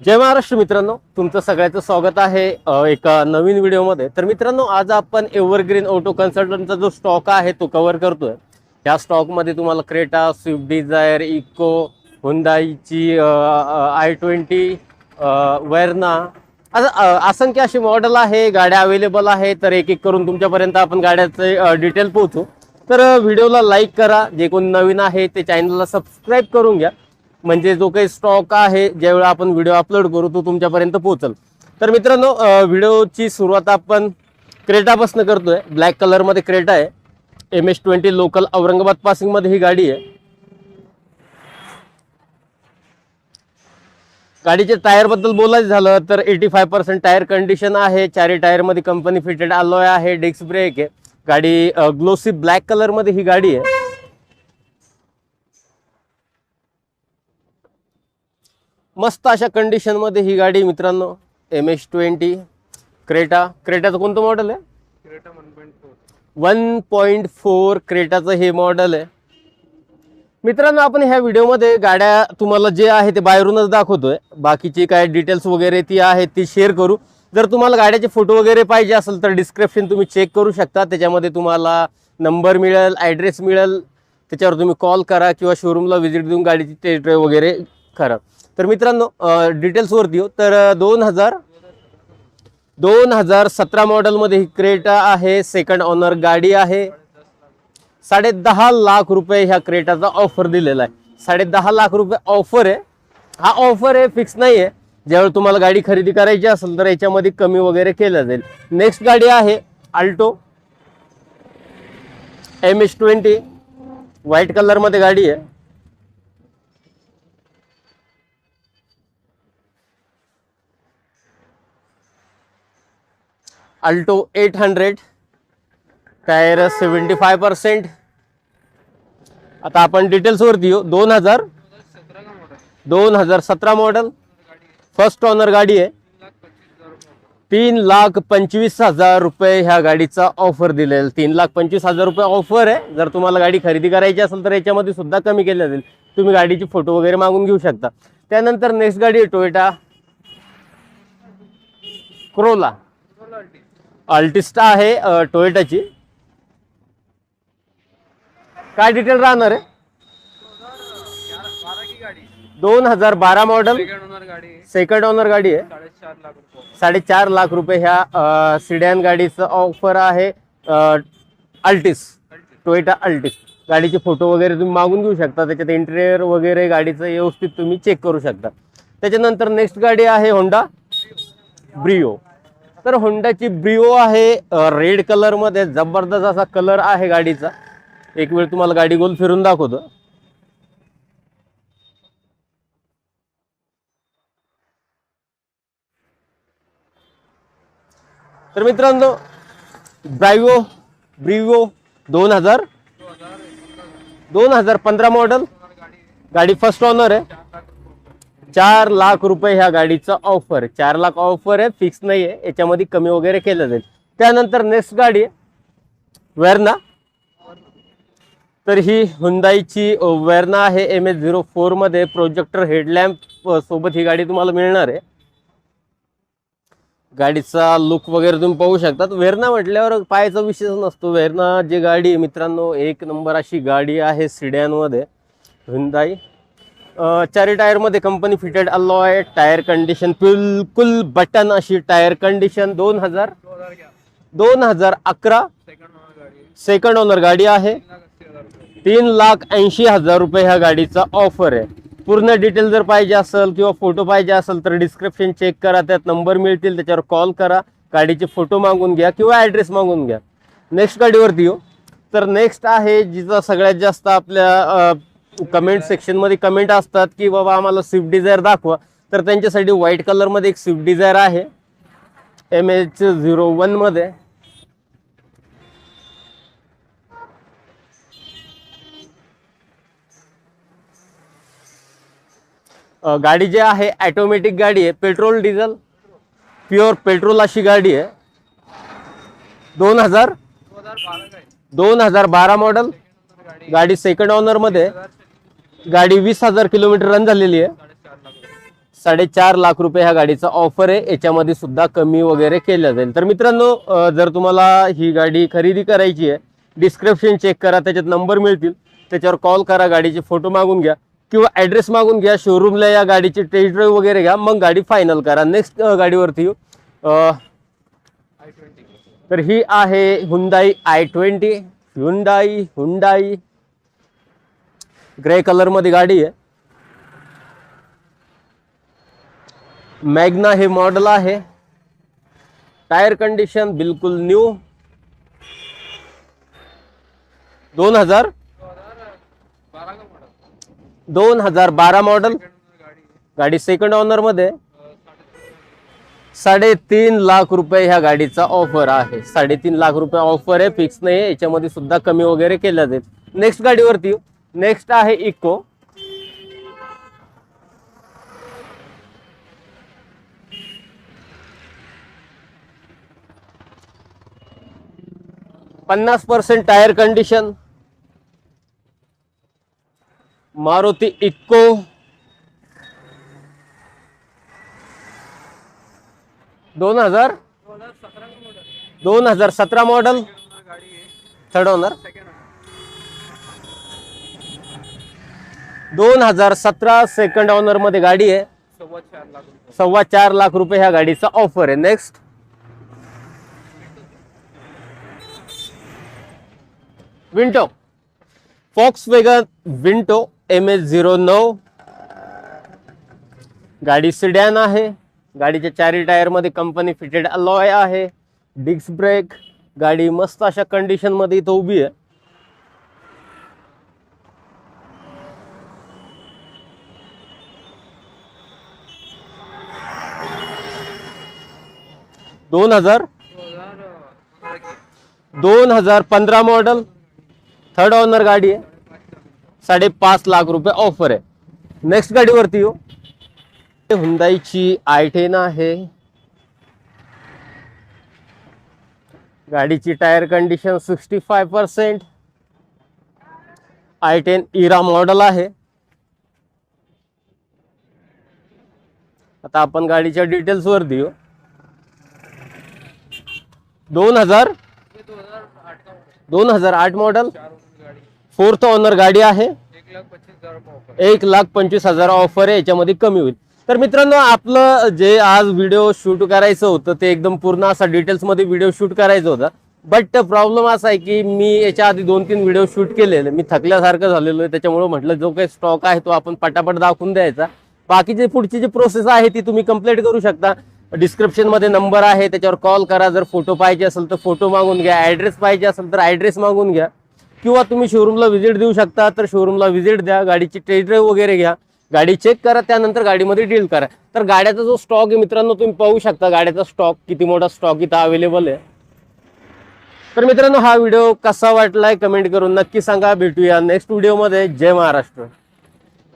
जय महाराष्ट्र मित्रांनो तुमचं सगळ्याचं स्वागत आहे एका नवीन व्हिडिओमध्ये. तर मित्रांनो आज आपण एव्हरग्रीन ऑटो कन्सल्टंटचा जो स्टॉक आहे तो कव्हर करतोय. या स्टॉकमध्ये तुम्हाला क्रेटा स्विफ्ट डिझायर इको हुंदाईची आय ट्वेंटी वेर्ना आता असंख्य अशी मॉडेल आहे गाड्या अवेलेबल आहे तर एक एक करून तुमच्यापर्यंत आपण गाड्याचे डिटेल पोहोचू. तर व्हिडिओला लाईक करा. जे कोण नवीन आहे ते चॅनलला सबस्क्राईब करून घ्या. म्हणजे जो काही स्टॉक आहे ज्यावेळी आपण व्हिडिओ अपलोड करू तो तुमच्यापर्यंत पोहोचल. तर मित्रांनो व्हिडिओची सुरुवात आपण क्रेटापासून करतोय. ब्लॅक कलरमध्ये क्रेटा आहे. M S twenty local Aurangabad पासिंगमध्ये ही गाडी आहे. गाडीच्या टायरबद्दल बोलायचं झालं तर eighty five percent tyre condition आहे. चारी टायरमध्ये कंपनी फिटेड आलोय आहे डिस्क ब्रेक आहे. गाडी ग्लोसी ब्लॅक कलरमध्ये ही गाडी आहे. मस्त अशा कंडिशनमध्ये ही गाडी मित्रांनो. एम एच ट्वेंटी क्रेटा क्रेटाचं कोणतं मॉडेल आहे? वन पॉईंट फोर क्रेटाचं हे मॉडेल आहे. मित्रांनो आपण ह्या व्हिडिओमध्ये गाड्या तुम्हाला जे आहे ते बाहेरूनच दाखवतोय. बाकीची काय डिटेल्स वगैरे ती आहे ती शेअर करू. जर तुम्हाला गाड्याचे फोटो वगैरे पाहिजे असेल तर डिस्क्रिप्शन तुम्ही चेक करू शकता. त्याच्यामध्ये तुम्हाला नंबर मिळेल ॲड्रेस मिळेल. त्याच्यावर तुम्ही कॉल करा किंवा शोरूमला व्हिजिट देऊन गाडीची टेस्ट ड्राईव्ह वगैरे करा. तर मित्रांनो डिटेल्सवरती हो तर दोन हजार दोन हजार सतरा मॉडेलमध्ये ही क्रेटा आहे. सेकंड ऑनर गाडी आहे. साडे दहा लाख रुपये ह्या क्रेटाचा ऑफर दिलेला आहे. साडे दहा लाख रुपये ऑफर आहे. हा ऑफर आहे फिक्स नाही आहे ज्यावेळी तुम्हाला गाडी खरेदी करायची असेल तर याच्यामध्ये कमी वगैरे केलं जाईल. नेक्स्ट गाडी आहे Alto M H twenty white कलरमध्ये गाडी आहे. Alto eight hundred tyre seventy five percent. आता आपण डिटेल्सवरती येऊ. दोन हजार दोन हजार सतरा मॉडेल फर्स्ट ऑनर गाडी आहे. तीन लाख पंचवीस हजार रुपये ह्या गाडीचा ऑफर दिलेला तीन लाख पंचवीस हजार रुपये ऑफर आहे. जर तुम्हाला गाडी खरेदी करायची असेल तर याच्यामध्ये सुद्धा कमी केली जाईल. तुम्ही गाडीची फोटो वगैरे मागून घेऊ शकता. त्यानंतर नेक्स्ट गाडी आहे टोयोटा क्रोला अल्टिस्टा आहे टोयोटाची. काय डिटेल राहणार आहे? दोन हजार बारा मॉडेल सेकंड ओनर गाडी आहे. साडेचार लाख रुपये ह्या सिडॅन गाडीचं ऑफर आहे अल्टिस टोयोटा अल्टिस गाडीचे फोटो वगैरे तुम्ही मागून घेऊ शकता त्याच्यात इंटेरियर वगैरे गाडीचं व्यवस्थित तुम्ही चेक करू शकता. त्याच्यानंतर नेक्स्ट गाडी आहे होंडा ब्रिओ तर होंडाची ब्रिओ आहे रेड कलरमध्ये जबरदस्त असा कलर आहे गाडीचा. एक वेळ तुम्हाला गाडी गोल फिरून दाखवतो. तर मित्रांनो ब्रायवो ब्रिवो दोन हजार दोन हजार पंधरा मॉडेल गाडी फर्स्ट ऑनर आहे. चार लाख रुपये ह्या गाडीचा ऑफर चार लाख ऑफर आहे फिक्स नाही आहे याच्यामध्ये कमी वगैरे केलं जाईल. त्यानंतर नेक्स्ट गाडी आहे. वेर्ना तर ही हुंदाईची वेर्ना आहे एम एच झिरो फोरमध्ये प्रोजेक्टर हेडलॅम्प सोबत ही गाडी तुम्हाला मिळणार आहे. गाडीचा लुक वगैरे तुम्ही पाहू शकतात. वेर्ना म्हटल्यावर पायाचा विषयच नसतो. वेर्ना जी गाडी आहे मित्रांनो एक नंबर अशी गाडी आहे सिड्यांमध्ये हुंदाई चारी टायरमध्ये company fitted alloy tyre condition बिलकुल बटन अशी टायर कंडिशन दोन हजार दोन हजार अकरा सेकंड ओनर गाडी आहे. तीन लाख ऐंशी हजार रुपये ह्या गाडीचा ऑफर आहे. पूर्ण डिटेल जर पाहिजे असेल किंवा फोटो पाहिजे असेल तर डिस्क्रिप्शन चेक करा त्यात नंबर मिळतील त्याच्यावर कॉल करा. गाडीचे फोटो मागून घ्या किंवा ॲड्रेस मागून घ्या. नेक्स्ट गाडीवरती येऊ. तर नेक्स्ट आहे जिचा सगळ्यात जास्त आपल्या कमेंट सेक्शनमध्ये कमेंट असतात की बाबा आम्हाला स्विफ्ट डिझायर दाखवा. तर त्यांच्यासाठी व्हाईट कलरमध्ये एक स्विफ्ट डिझायर आहे. एम एच झिरो वनमध्ये मध्ये. गाडी जी आहे ॲटोमॅटिक गाडी आहे. पेट्रोल डिझेल प्युअर पेट्रोल अशी गाडी आहे. दोन हजार दोन हजार बारा मॉडेल गाडी सेकंड ऑनरमध्ये गाडी वीस हजार किलोमीटर रन झालेली आहे. साडेचार लाख रुपये ह्या गाडीचा ऑफर आहे. याच्यामध्ये सुद्धा कमी वगैरे केलं जाईल. तर मित्रांनो जर तुम्हाला ही गाडी खरेदी करायची आहे डिस्क्रिप्शन चेक करा त्याच्यात नंबर मिळतील. त्याच्यावर कॉल करा गाडीचे फोटो मागून घ्या किंवा ॲड्रेस मागून घ्या. शोरूमला या गाडीची टेस्ट ड्राईव्ह वगैरे घ्या. मग गाडी फायनल करा. नेक्स्ट गाडीवरती येऊ. तर ही आहे Hyundai i twenty Hyundai Hyundai grey कलरमध्ये गाडी आहे. मॅग्ना हे मॉडेल आहे. टायर कंडिशन बिलकुल न्यू. दोन हजार दोन हजार बारा मॉडेल. गाडी सेकंड ऑनरमध्ये साडेतीन लाख रुपये ह्या गाडीचा ऑफर आहे. साडेतीन लाख रुपये ऑफर आहे. फिक्स नाही आहे. याच्यामध्ये सुद्धा कमी वगैरे केल्या जाईल. नेक्स्ट गाडीवरती नेक्स्ट आहे इको. पन्नास पर्सेंट टायर कंडिशन मारुती इक्को दोन हजार? दोन हजार सतरा मॉडेल थर्ड ओनर दोन हजार सतरा सेकंड ऑनरमध्ये गाडी आहे. सव्वा चार लाख रुपये ह्या गाडीचा ऑफर आहे. Next Vento Volkswagen Vento M H zero नऊ गाडी सिडॅन आहे. गाडीच्या चारी टायरमध्ये कंपनी फिटेड अलॉय आहे. डिस्क ब्रेक गाडी मस्त अशा कंडिशनमध्ये इथं उभी आहे. दोन हजार दोन हजार पंधरा मॉडेल थर्ड ऑनर गाडी आहे. साडेपाच लाख रुपये ऑफर आहे. नेक्स्ट गाडीवरती येऊ. हुंदाईची आय टेन आहे. गाडीची tyre condition sixty five percent i ten Era model आहे. आता आपण गाडीच्या डिटेल्सवर देऊ दोन हजार दोन हजार आठ मॉडेल. फोर्थ ओनर गाडी आहे. एक लाख पंचवीस हजार ऑफर आहे याच्यामध्ये कमी होईल. तर मित्रांनो आपलं जे आज व्हिडिओ शूट करायचं होतं ते एकदम पूर्ण असा डिटेल्समध्ये व्हिडिओ शूट करायचं होतं. बट प्रॉब्लेम असा आहे की मी याच्या आधी दोन तीन व्हिडिओ शूट केलेले. मी थकल्यासारखं झालेलो आहे त्याच्यामुळे म्हटलं जो काही स्टॉक आहे तो आपण पटापट दाखवून द्यायचा. बाकीची पुढची जी प्रोसेस आहे ती तुम्ही कंप्लीट करू शकता. डिस्क्रिप्शनमध्ये नंबर आहे त्याच्यावर कॉल करा. जर फोटो पाहिजे असेल तर फोटो मागून घ्या. ऍड्रेस पाहिजे असेल तर ॲड्रेस मागून घ्या. किंवा तुम्ही शोरूमला व्हिजिट देऊ शकता तर शोरूमला व्हिजिट द्या. गाडीची टेस्ट ड्राईव्ह वगैरे घ्या. गाडी चेक करा त्यानंतर गाडीमध्ये डील करा. तर गाड्याचा जो स्टॉक आहे मित्रांनो तुम्ही पाहू शकता गाड्याचा स्टॉक किती मोठा स्टॉक इथं अवेलेबल आहे. तर मित्रांनो हा व्हिडिओ कसा वाटलाय कमेंट करून नक्की सांगा. भेटूया नेक्स्ट व्हिडिओमध्ये जय महाराष्ट्र.